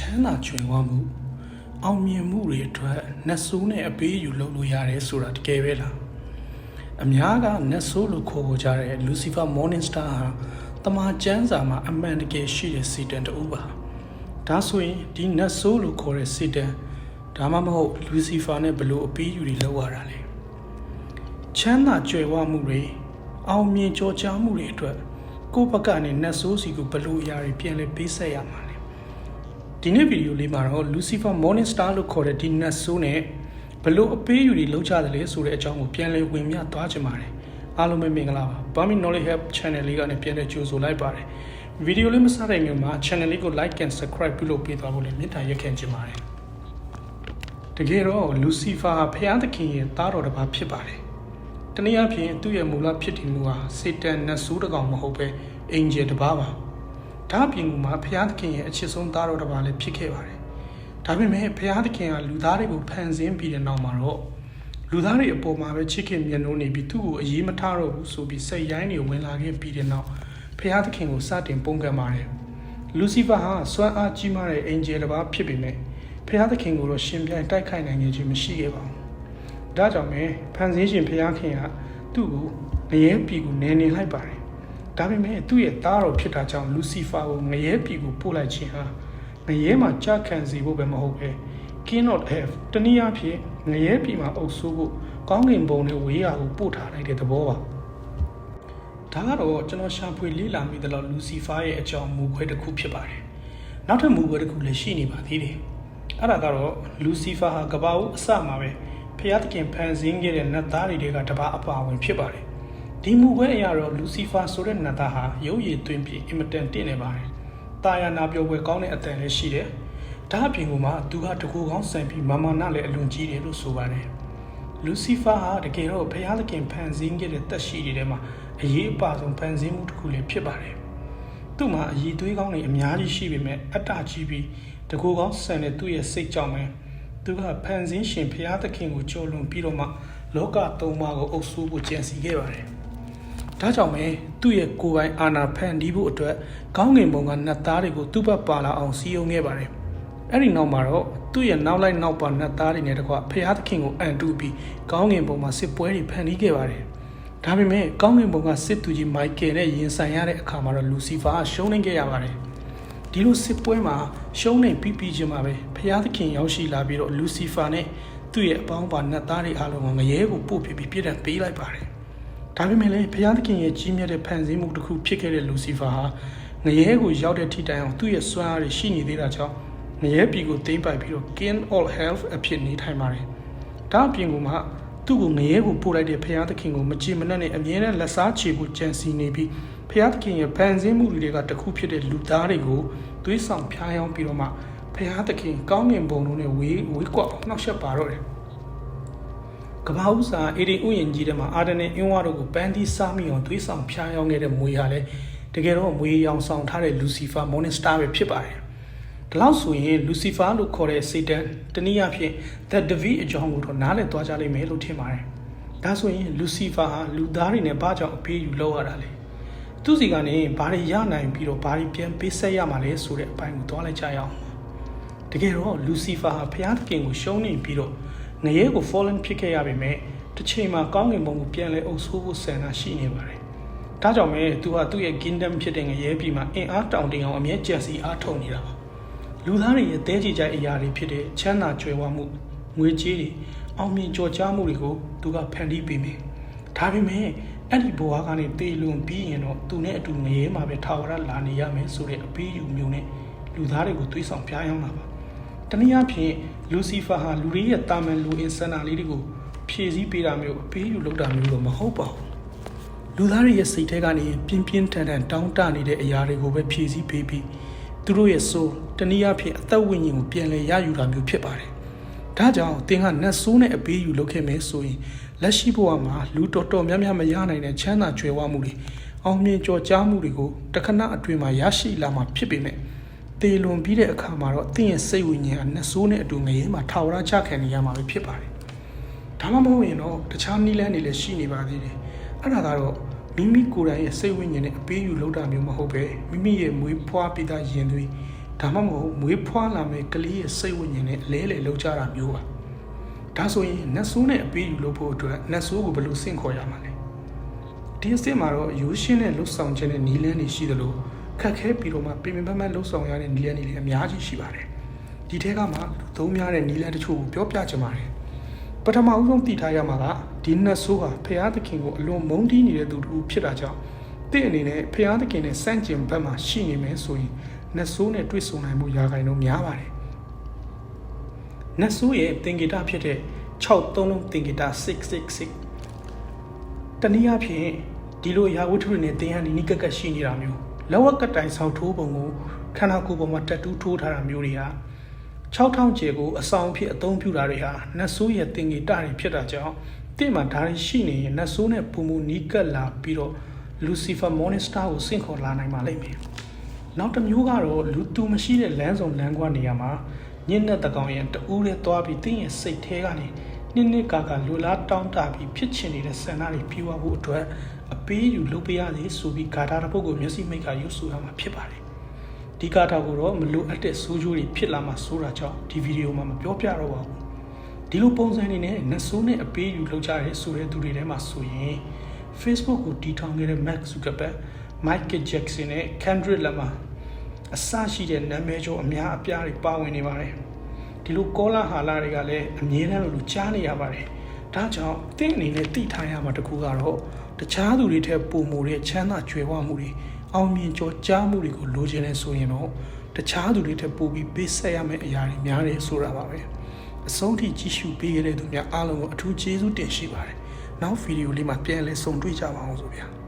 ချမ်းသာကြွယ်ဝမှုအောင်မြင်မှုတွေအတွက်နှဆိုးနဲ့အပေးယူလုပ်လို့ရတယ်ဆိုတာတကယ်ပဲလားအများကနှဆိုးလို့ခေါ်ပေါ်ကြတဲ့ Lucifer Morningstar ဟာတမန်ကျမ်းစာမှာအမှန်တကယ်ရှိတဲ့စီတန်တူပါဒါဆိုရင်ဒီနှဆိုးလို့ခေါ်တဲ့စီတန်ဒါမှမဟုတ် Lucifer နဲ့ဘလို့အပေးယူတွေလုပ်ရတာလဲချမ်းသာကြွယ်ဝမှုတွေအောင်မြင်ကြောကြားမှုတွေအတွက်ကိုယ့်ဘက်ကနေနှဆိုးစီကိုဘလို့အရာတွေပြန်လဲပေးဆက်ရမှာလဲ ဒီနေ့ဗီဒီယိုလေးမှာတော့ Lucifer Morningstar လို့ခေါ်တဲ့ဒီနတ်ဆိုးနဲ့ဘလို့အပေးယူတွေလောက်ကြတယ်လဲဆိုတဲ့အကြောင်းကိုပြန်လည်ဝင်မြသွားချင်ပါတယ်အားလုံးပဲမင်္ဂလာပါ Bami Knowledge Hub Channel လေးကနေပြန်လည်ကြိုဆိုလိုက်ပါတယ်ဗီဒီယိုလေးမစတဲ့ငယ်မှာ channel လေးကို like and subscribe ပြုလုပ်ပေးသွားဖို့လည်းမေတ္တာရက်ခံချင်ပါတယ်တကယ်တော့ Lucifer ဟာဖျားသခင်ရဲ့သားတော်တစ်ပါးဖြစ်ပါတယ်တနည်းအားဖြင့်သူ့ရဲ့မူလဖြစ်တည်မှုဟာစေတန်နတ်ဆိုးတစ်ကောင်မဟုတ်ပဲအင်ဂျယ်တစ်ပါးပါ ဒါအပြင်ကမှာဘုရားသခင်ရဲ့အချစ်ဆုံးသားတော်တစ်ပါးလည်းဖြစ်ခဲ့ပါတယ်။ဒါပေမဲ့ဘုရားသခင်ကလူသားတွေကိုဖန်ဆင်းပြီးတဲ့နောက်မှာတော့လူသားတွေအပေါ်မှာပဲချစ်ခင်မြတ်နိုးနေပြီးသူ့ကိုအရေးမထားတော့ဘူးဆိုပြီးစိတ်ရိုင်းတွေဝင်လာခဲ့ပြီးတဲ့နောက်ဘုရားသခင်ကိုစတင်ပုန်ကန်ပါတယ်။လူစီဖာဟာစွမ်းအားကြီးမားတဲ့အင်ဂျယ်တစ်ပါးဖြစ်ပေမဲ့ဘုရားသခင်ကိုတော့ရှင်ပြန်တိုက်ခိုက်နိုင်ခြင်းမရှိခဲ့ပါဘူး။ဒါကြောင့်ပဲဖန်ဆင်းရှင်ဘုရားခင်ကသူ့ကိုငရဲပြည်ကိုနေနေလိုက်ပါတယ်။ ဒါပေမဲ့သူ့ရဲ့သားတော်ဖြစ်တာကြောင့်လူစီဖာကိုငရဲပြည်ကိုပို့လိုက်ခြင်းဟာငရဲမှာကြာခံစီဖို့ပဲမဟုတ်ပဲ King of F တနည်းအားဖြင့်ငရဲပြည်မှာအုပ်စိုးဖို့ကောင်းကင်ဘုံနဲ့ဝေးရာကိုပို့ထားလိုက်တဲ့သဘောပါဒါကတော့ကျွန်တော်ရှာဖွေလေ့လာမိသလောက်လူစီဖာရဲ့အကြောင်းမူခွဲတစ်ခုဖြစ်ပါတယ်နောက်ထပ်မူခွဲတစ်ခုလည်းရှိနေပါသေးတယ်အဲ့ဒါကတော့လူစီဖာဟာကဘာဦးအစမှာပဲဖျားသခင်ဖန်ဆင်းခဲ့တဲ့နတ်သားတွေကတပါအပါဝင်ဖြစ်ပါတယ် ဒီမူခွဲအရာတော့လူစီဖာဆိုတဲ့နတ်သားဟာရုပ်ရည်သွင်းပြီးအင်မတန်တင့်နေပါတယ်။တာယာနာပြောပွဲကောင်းတဲ့အတန်လည်းရှိတယ်။ဒါအပြင်ကမှသူကတကူကောင်းဆန်ပြီးမာမာနလည်းအလွန်ကြီးတယ်လို့ဆိုပါတယ်။လူစီဖာဟာတကယ်တော့ဘုရားသခင်ဖန်ဆင်းခဲ့တဲ့တက်ရှိတွေထဲမှာအရေးအပါဆုံးဖန်ဆင်းမှုတစ်ခုလည်းဖြစ်ပါတယ်။သူ့မှာအည်သွေးကောင်းတွေအများကြီးရှိပေမဲ့အတ္တကြီးပြီးတကူကောင်းဆန်တဲ့သူ့ရဲ့စိတ်ကြောင့်ပဲသူကဖန်ဆင်းရှင်ဘုရားသခင်ကိုကြော်လွန်ပြီးတော့မှလောကသုံးပါးကိုအုပ်စိုးဖို့ကြံစီခဲ့ပါတယ်။ ဒါကြောင့်ပဲသူ့ရဲ့ကိုယ်ပိုင်အာဏာဖန်တီးဖို့အတွက်ကောင်းကင်ဘုံကနတ်သားတွေကိုသူ့ဘက်ပါလာအောင်စီယုံခဲ့ပါတယ်။အဲ့ဒီနောက်မှာတော့သူ့ရဲ့နောက်လိုက်နောက်ပါနတ်သားတွေနဲ့တကွဖျားသခင်ကိုအန်တူပြီးကောင်းကင်ဘုံမှာစစ်ပွဲတွေဖန်တီးခဲ့ပါတယ်။ဒါပေမဲ့ကောင်းကင်ဘုံကစစ်သူကြီးမိုက်ကယ်နဲ့ရင်ဆိုင်ရတဲ့အခါမှာတော့လူစီဖာကရှုံးနေခဲ့ရပါတယ်။ဒီလိုစစ်ပွဲမှာရှုံးနေပြီးပြီးချင်းမှာပဲဖျားသခင်ရောက်ရှိလာပြီးတော့လူစီဖာနဲ့သူ့ရဲ့အပေါင်းပါနတ်သားတွေအားလုံးကိုငရဲကိုပို့ပြပြီးပြစ်ဒဏ်ပေးလိုက်ပါတယ်။ ဒါပေမဲ့လည်းဘုရားသခင်ရဲ့ကြီးမြတ်တဲ့ဖန်ဆင်းမှုတစ်ခုဖြစ်ခဲ့တဲ့လူစီဖာဟာငရဲကိုရောက်တဲ့ထိတိုင်အောင်သူ့ရဲ့စွမ်းအားတွေရှိနေသေးတာကြောင့်ငရဲပြည်ကိုသိမ်းပိုက်ပြီးတော့ King of Health အဖြစ်နေထိုင်ပါတယ်။ဒါအပြင်ကမှသူ့ကိုငရဲကိုပို့လိုက်တဲ့ဘုရားသခင်ကိုမကြည်မနှက်နဲ့အမြဲတမ်းလက်စားချေဖို့ကြံစီနေပြီးဘုရားသခင်ရဲ့ဖန်ဆင်းမှုတွေကတစ်ခုဖြစ်တဲ့လူသားတွေကိုသွေးဆောင်ဖျားယောင်းပြီးတော့မှဘုရားသခင်ကောင်းကင်ဘုံတို့နဲ့ဝေးဝေးကွာအောင်နှောက်ယှက်ပါတော့တယ်။ ကမ္ဘာဥစာအေဒီဥယျာဉ်ကြီးထဲမှာအာဒန်နဲ့အင်းဝါတို့ကိုပန်းသီးစားမိအောင်သွေးဆောင်ဖျားယောင်းခဲ့တဲ့မွေဟာလည်းတကယ်တော့မွေရောင်ဆောင်ထားတဲ့လူစီဖာမော်နစတာပဲဖြစ်ပါတယ်။ဒါလို့ဆိုရင်လူစီဖာလို့ခေါ်တဲ့စေတန်တနည်းအားဖြင့် The David အကြောင်းကိုတော့နားလည်သွားကြလိမ့်မယ်လို့ထင်ပါတယ်။ဒါဆိုရင်လူစီဖာဟာလူသားတွေနဲ့ဘာကြောင့်အဖေးယူလောက်ရတာလဲ။သူစီကနေဘာတွေရနိုင်ပြီးတော့ဘာတွေပြန်ပေးဆက်ရမှာလဲဆိုတဲ့အပိုင်းကိုသွားလိုက်ကြရအောင်။တကယ်တော့လူစီဖာဟာဘုရားသခင်ကိုရှုံးနေပြီးတော့ ငရဲကို fallen ဖြစ်ခဲ့ရပေမဲ့တစ်ချိန်မှာကောင်းကင်ဘုံကိုပြန်လဲအုပ်ဆိုးဖို့ဆန္ဒရှိနေပါတယ်။ဒါကြောင့်ပဲသူဟာသူ့ရဲ့ kingdom ဖြစ်တဲ့ငရဲပြည်မှာအင်အားတောင်တင်အောင်အမြဲကြံစီအားထုတ်နေတာပါ။လူသားတွေရဲ့တဲကြီးကြိုက်အရာတွေဖြစ်တဲ့ချမ်းသာကြွယ်ဝမှုငွေကြေးတွေအောင်မြင်ကြော်ကြားမှုတွေကိုသူကဖန်တီးပေးမယ်။ဒါပေမဲ့အဲ့ဒီဘဝကနေတေလွန်ပြီးရင်တော့သူနဲ့အတူငရဲမှာပဲထာဝရလာနေရမယ်ဆိုတဲ့အပေးယူမျိုးနဲ့လူသားတွေကိုသွေးဆောင်ပြားယောင်းတာပါ။ တနည်းအားဖြင့်လူစီဖာဟာလူတွေရဲ့တာမန်လူအင်ဆန္ဒလေးတွေကိုဖြည့်ဆည်းပေးတာမျိုးအပေးယူလုပ်တာမျိုးတော့မဟုတ်ပါဘူးလူသားတွေရဲ့စိတ်ထဲကနေပြင်းပြင်းထန်ထန်တောင်းတနေတဲ့အရာတွေကိုပဲဖြည့်ဆည်းပေးပြီးသူတို့ရဲ့ဆိုးတနည်းအားဖြင့်အသက်ဝိညာဉ်ကိုပြန်လည်ရယူတာမျိုးဖြစ်ပါတယ်ဒါကြောင့်သင်ကနတ်ဆိုးနဲ့အပေးယူလုပ်ခဲ့မယ်ဆိုရင်လက်ရှိဘဝမှာလူတော်တော်များများမရနိုင်တဲ့ချမ်းသာကြွယ်ဝမှုတွေအောင်မြင်ကြော်ကြားမှုတွေကိုတခဏအတွင်းမှာရရှိလာမှာဖြစ်ပေမဲ့ တေလွန်ပြီးတဲ့အခါမှာတော့သင်ရဲ့စိတ်ဝိညာဉ်ကနှဆိုးနဲ့အတူငရဲမှာထာဝရချခံနေရမှာပဲဖြစ်ပါတယ်။ဒါမှမဟုတ်ရင်တော့တခြားနည်းလမ်းတွေလည်းရှိနေပါသေးတယ်။အဲ့ဒါကတော့မိမိကိုယ်တိုင်ရဲ့စိတ်ဝိညာဉ်နဲ့အပေးယူလုပ်တာမျိုးမဟုတ်ပဲမိမိရဲ့မွေးဖွားပြီးသားယင်သွေးဒါမှမဟုတ်မွေးဖွားလာမယ့်ကလေးရဲ့စိတ်ဝိညာဉ်နဲ့အလဲလေလောက်ကြတာမျိုးပါဒါဆိုရင်နတ်ဆိုးနဲ့အပေးယူလို့ဖို့အတွက်နတ်ဆိုးကိုဘယ်လိုဆင့်ခေါ်ရမှာလဲဒီအစ်စ်မှာတော့ရိုးရှင်းတဲ့လှုပ်ဆောင်ခြင်းနဲ့နီလန်းတွေရှိသလို ခက်ခဲပြီးတော့မှပြင်ပန်းပန်းလှုပ်ဆောင်ရတဲ့နီလန်းတွေလည်းအများကြီးရှိပါတယ်ဒီထဲကမှလူသုံးများတဲ့နီလန်းတချို့ကိုပြောပြချင်ပါတယ်ပထမဦးဆုံးသိထားရမှာကဒီနတ်ဆိုးဟာဖျားသခင်ကိုအလွန်မုန်းတီးနေတဲ့သူတူဖြစ်တာကြောင့်တင့်အနေနဲ့ဖျားသခင်နဲ့စန့်ကျင်ဘက်မှာရှိနေမယ်ဆိုရင်နတ်ဆိုးနဲ့တွေ့ဆုံနိုင်မှုရာဂိုင်တော့များပါတယ်နတ်ဆိုးရဲ့သင်္ကေတဖြစ်တဲ့6သုံးလုံးသင်္ကေတ666တနည်းအားဖြင့်ဒီလိုရာဝတ္ထုတွေနဲ့သင်ဟန်ဒီနိကက်ကက်ရှိနေတာမျိုး လောကကတိုင်ဆောင်ထိုးပုံကိုခန္ဓာကိုယ်ပေါ်မှာတက်တူးထိုးထားတာမျိုးတွေဟာ6000ကျယ်ကိုအဆောင်ဖြစ်အသုံးပြုတာတွေဟာနတ်ဆိုးရဲ့သင်္ကေတတွေဖြစ်တာကြောင့်တင့်မှာဒါတွေရှိနေရင်နတ်ဆိုးနဲ့ပုံမူနီးကပ်လာပြီးတော့လူစီဖာမော်နစ်စတာကိုဆင့်ခေါ်လာနိုင်ပါလိမ့်မယ်။နောက်တစ်မျိုးကတော့လူသူမရှိတဲ့လမ်းဆောင်လမ်းကွာနေရာမှာညစ်တဲ့တကောင်ရဲ့တူးရဲသွားပြီးတင်းရဲ့စိတ်ထဲကနေနှစ်နှစ်ကာကာလူလားတောင်းတပြီးဖြစ်ချင်နေတဲ့ဆန္ဒတွေပြေဝဖို့အတွက် အပေးယူလုပ်ပေးရလေဆိုပြီးဂါထာတစ်ပုဒ်ကိုမျက်စိမိတ်ကရွတ်ဆိုရမှာဖြစ်ပါတယ်။ဒီဂါထာကိုတော့မလိုအပ်တဲ့ဆိုးကျိုးတွေဖြစ်လာမှဆိုတာကြောင့်ဒီဗီဒီယိုမှာမပြောပြတော့ပါဘူး။ဒီလိုပုံစံနေနဲ့နတ်ဆိုးနဲ့အပေးယူလုပ်ကြရဲဆိုတဲ့သူတွေထဲမှာဆိုရင် Facebook ကိုတီထောင်ခဲ့တဲ့ Mark Zuckerberg, Michael Jackson နဲ့ Kendrick Lamar အစရှိတဲ့နာမည်ကျော်အများအပြားတွေပါဝင်နေပါတယ်။ဒီလိုကောလာဟာလာတွေကလည်းအမြဲတမ်းလို့ကြားနေရပါတယ်။ဒါကြောင့်တင့်အနေနဲ့သိထားရမှာတကူကတော့ တခြားသူတွေထက်ပိုမိုတဲ့ချမ်းသာကြွယ်ဝမှုတွေအောင်မြင်ကျော်ကြားမှုတွေကိုလိုချင်နေဆိုရင်တော့တခြားသူတွေထက်ပိုပြီးပေးဆက်ရမယ့်အရာတွေများတယ်ဆိုတာပါပဲ။အဆုံးထိကြည့်ရှုပေးခဲ့တဲ့သူများအားလုံးကိုအထူးကျေးဇူးတင်ရှိပါတယ်။နောက်ဗီဒီယိုလေးမှာပြန်လည်ဆုံတွေ့ကြပါအောင်ဆိုဗျာ။